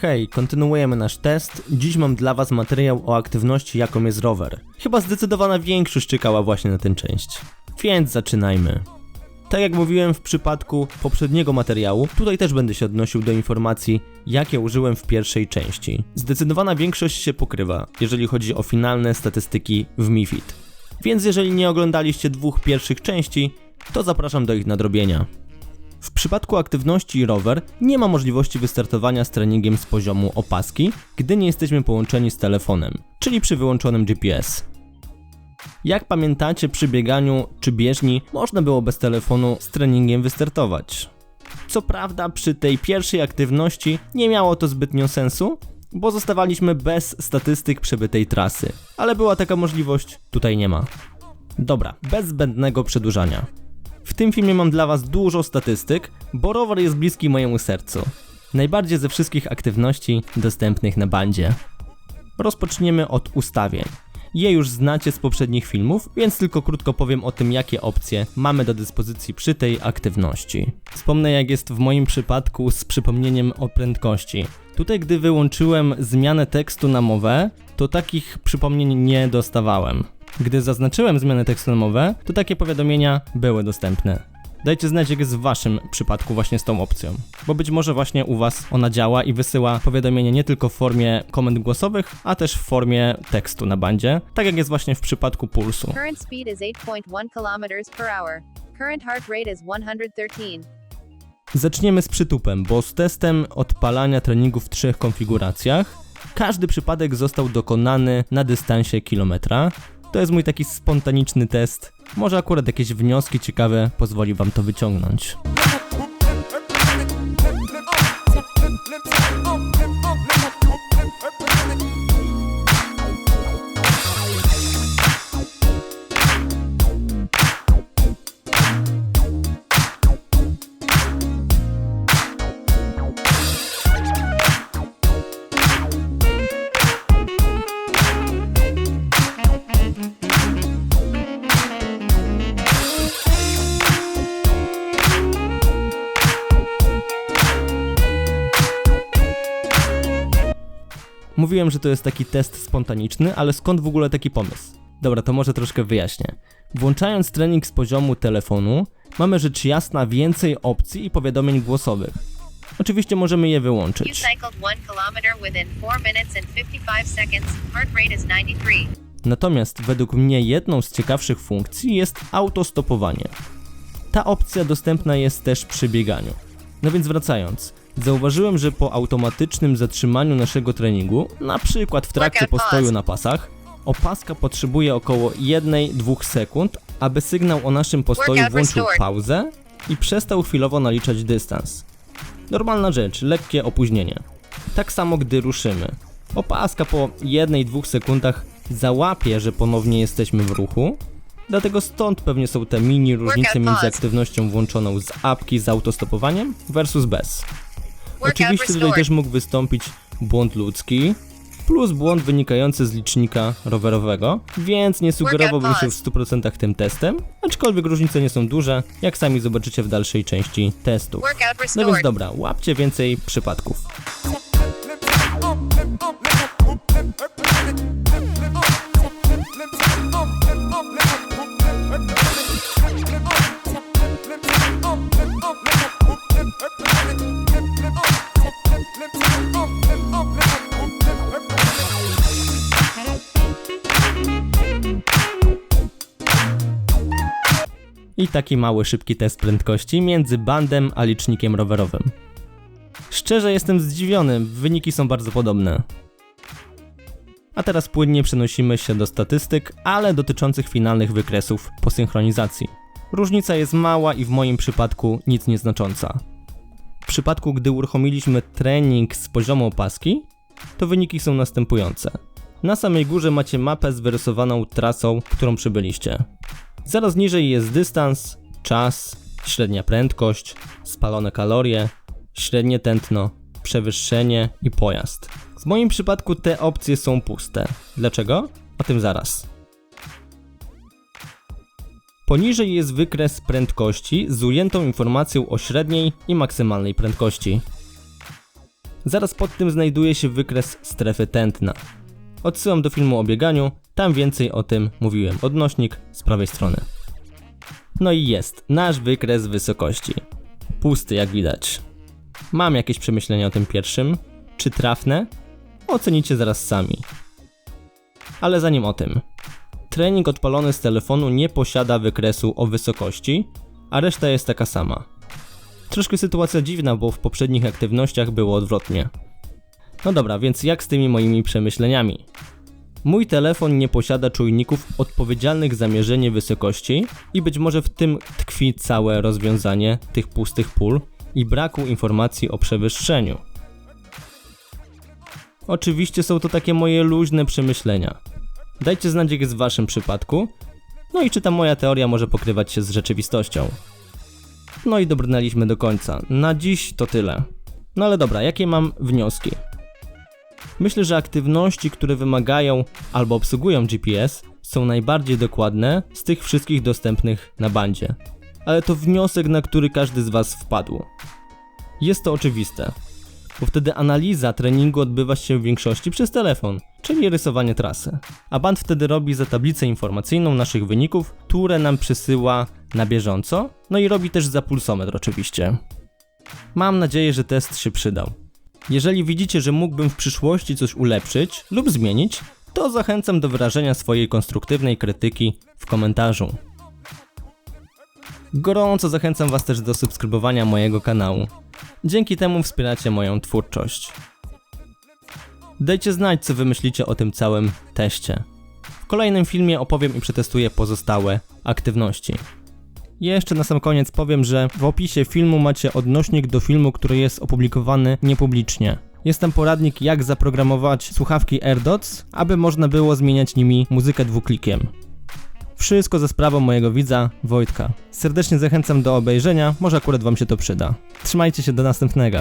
Hej, kontynuujemy nasz test. Dziś mam dla Was materiał o aktywności, jaką jest rower. Chyba zdecydowana większość czekała właśnie na tę część. Więc zaczynajmy. Tak jak mówiłem w przypadku poprzedniego materiału, tutaj też będę się odnosił do informacji, jakie użyłem w pierwszej części. Zdecydowana większość się pokrywa, jeżeli chodzi o finalne statystyki w MIFID. Więc jeżeli nie oglądaliście dwóch pierwszych części, to zapraszam do ich nadrobienia. W przypadku aktywności rower nie ma możliwości wystartowania z treningiem z poziomu opaski, gdy nie jesteśmy połączeni z telefonem, czyli przy wyłączonym GPS. Jak pamiętacie, przy bieganiu czy bieżni można było bez telefonu z treningiem wystartować. Co prawda, przy tej pierwszej aktywności nie miało to zbytnio sensu, bo zostawaliśmy bez statystyk przebytej trasy, ale była taka możliwość, tutaj nie ma. Dobra, bez zbędnego przedłużania. W tym filmie mam dla Was dużo statystyk, bo rower jest bliski mojemu sercu. Najbardziej ze wszystkich aktywności dostępnych na bandzie. Rozpoczniemy od ustawień. Je już znacie z poprzednich filmów, więc tylko krótko powiem o tym, jakie opcje mamy do dyspozycji przy tej aktywności. Wspomnę, jak jest w moim przypadku z przypomnieniem o prędkości. Tutaj, gdy wyłączyłem zmianę tekstu na mowę, to takich przypomnień nie dostawałem. Gdy zaznaczyłem na mowę, to takie powiadomienia były dostępne. Dajcie znać, jak jest w waszym przypadku właśnie z tą opcją. Bo być może właśnie u was ona działa i wysyła powiadomienie nie tylko w formie komend głosowych, a też w formie tekstu na bandzie, tak jak jest właśnie w przypadku pulsu. Current speed is 8.1 kilometers per hour. Current heart rate is 113. Zaczniemy z przytupem, bo z testem odpalania treningu w trzech konfiguracjach każdy przypadek został dokonany na dystansie kilometra. To jest mój taki spontaniczny test. Może akurat jakieś wnioski ciekawe pozwoli wam to wyciągnąć. Mówiłem, że to jest taki test spontaniczny, ale skąd w ogóle taki pomysł? Dobra, to może troszkę wyjaśnię. Włączając trening z poziomu telefonu, mamy rzecz jasna więcej opcji i powiadomień głosowych. Oczywiście możemy je wyłączyć. cycled 1 kilometer within 4 minutes and 55 seconds. Heart rate is 93. Natomiast według mnie jedną z ciekawszych funkcji jest autostopowanie. Ta opcja dostępna jest też przy bieganiu. No więc wracając, zauważyłem, że po automatycznym zatrzymaniu naszego treningu, na przykład w trakcie postoju na pasach, opaska potrzebuje około 1-2 sekund, aby sygnał o naszym postoju włączył pauzę i przestał chwilowo naliczać dystans. Normalna rzecz, lekkie opóźnienie. Tak samo gdy ruszymy. Opaska po 1-2 sekundach załapie, że ponownie jesteśmy w ruchu, dlatego stąd pewnie są te mini różnice między aktywnością włączoną z apki z autostopowaniem versus bez. Oczywiście tutaj też mógł wystąpić błąd ludzki, plus błąd wynikający z licznika rowerowego, więc nie sugerowałbym się w 100% tym testem, aczkolwiek różnice nie są duże, jak sami zobaczycie w dalszej części. Workout No więc dobra, łapcie więcej przypadków. I taki mały szybki test prędkości między bandem a licznikiem rowerowym. Szczerze jestem zdziwiony, wyniki są bardzo podobne. A teraz płynnie przenosimy się do statystyk, ale dotyczących finalnych wykresów po synchronizacji. Różnica jest mała i w moim przypadku nic nieznacząca. W przypadku, gdy uruchomiliśmy trening z poziomu opaski, to wyniki są następujące. Na samej górze macie mapę z wyrysowaną trasą, którą przybyliście. Zaraz niżej jest dystans, czas, średnia prędkość, spalone kalorie, średnie tętno, przewyższenie i pojazd. W moim przypadku te opcje są puste. Dlaczego? O tym zaraz. Poniżej jest wykres prędkości z ujętą informacją o średniej i maksymalnej prędkości. Zaraz pod tym znajduje się wykres strefy tętna. Odsyłam do filmu o bieganiu, tam więcej o tym mówiłem. Odnośnik z prawej strony. No i jest, nasz wykres wysokości. Pusty jak widać. Mam jakieś przemyślenia o tym pierwszym. Czy trafne? Ocenicie zaraz sami. Ale zanim o tym. Trening odpalony z telefonu nie posiada wykresu o wysokości, a reszta jest taka sama. Troszkę sytuacja dziwna, bo w poprzednich aktywnościach było odwrotnie. No dobra, więc jak z tymi moimi przemyśleniami? Mój telefon nie posiada czujników odpowiedzialnych za mierzenie wysokości i być może w tym tkwi całe rozwiązanie tych pustych pól i braku informacji o przewyższeniu. Oczywiście są to takie moje luźne przemyślenia. Dajcie znać jak jest w waszym przypadku, no i czy ta moja teoria może pokrywać się z rzeczywistością. No i dobrnęliśmy do końca. Na dziś to tyle. No ale dobra, jakie mam wnioski? Myślę, że aktywności, które wymagają albo obsługują GPS, są najbardziej dokładne z tych wszystkich dostępnych na bandzie. Ale to wniosek, na który każdy z Was wpadł. Jest to oczywiste, bo wtedy analiza treningu odbywa się w większości przez telefon, czyli rysowanie trasy. A band wtedy robi za tablicę informacyjną naszych wyników, które nam przysyła na bieżąco, no i robi też za pulsometr oczywiście. Mam nadzieję, że test się przydał. Jeżeli widzicie, że mógłbym w przyszłości coś ulepszyć lub zmienić, to zachęcam do wyrażenia swojej konstruktywnej krytyki w komentarzu. Gorąco zachęcam Was też do subskrybowania mojego kanału. Dzięki temu wspieracie moją twórczość. Dajcie znać, co wy myślicie o tym całym teście. W kolejnym filmie opowiem i przetestuję pozostałe aktywności. Jeszcze na sam koniec powiem, że w opisie filmu macie odnośnik do filmu, który jest opublikowany niepublicznie. Jest tam poradnik, jak zaprogramować słuchawki AirDots, aby można było zmieniać nimi muzykę dwuklikiem. Wszystko za sprawą mojego widza, Wojtka. Serdecznie zachęcam do obejrzenia, może akurat Wam się to przyda. Trzymajcie się do następnego.